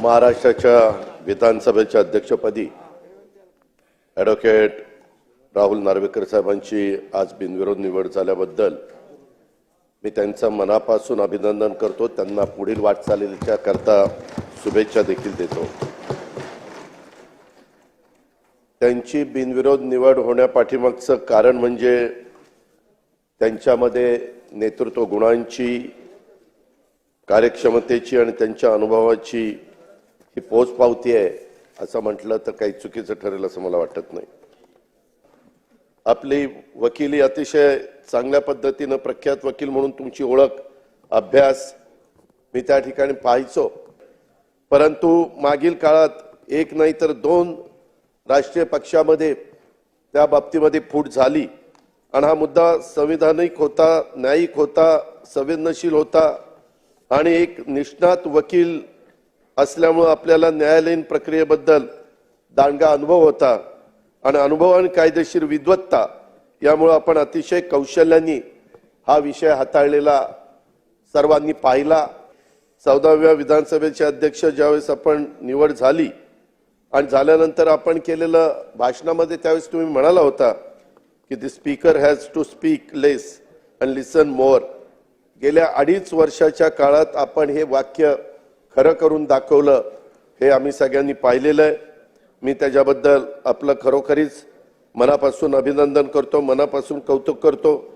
महाराष्ट्राच्या विधानसभेच्या अध्यक्षपदी ॲडव्होकेट राहुल नार्वेकर साहेबांची आज बिनविरोध निवड झाल्याबद्दल मी त्यांचं मनापासून अभिनंदन करतो. त्यांना पुढील वाटचालीच्या करता शुभेच्छा देखील देतो. त्यांची बिनविरोध निवड होण्यापाठीमागचं कारण म्हणजे त्यांच्यामध्ये नेतृत्व गुणांची कार्यक्षमतेची आणि त्यांच्या अनुभवाची ही पोचपावती आहे असं म्हटलं तर काही चुकीचं ठरेल असं मला वाटत नाही. आपली वकिली अतिशय चांगल्या पद्धतीनं प्रख्यात वकील म्हणून तुमची ओळख अभ्यास मी त्या ठिकाणी पाहायचो. परंतु मागील काळात एक नाही तर दोन राष्ट्रीय पक्षामध्ये त्या बाबतीमध्ये फूट झाली. आणि हा मुद्दा संविधानिक होता न्यायिक होता संवेदनशील होता. आणि एक निष्णात वकील असल्यामुळं आपल्याला न्यायालयीन प्रक्रियेबद्दल दांडगा अनुभव होता आणि अनुभव आणि कायदेशीर विद्वत्ता यामुळं आपण अतिशय कौशल्याने हा विषय हाताळलेला सर्वांनी पाहिला. चौदाव्या विधानसभेचे अध्यक्ष ज्यावेळेस आपण निवड झाली आणि झाल्यानंतर आपण केलेलं भाषणामध्ये त्यावेळेस तुम्ही म्हणाला होता की the speaker has to speak less and listen more गेल्या अडीच वर्षाच्या काळात आपण हे वाक्य खरं करून दाखवलं हे आम्ही सगळ्यांनी पाहिलेलं आहे. मी त्याच्याबद्दल आपलं खरोखरीच मनापासून अभिनंदन करतो मनापासून कौतुक करतो.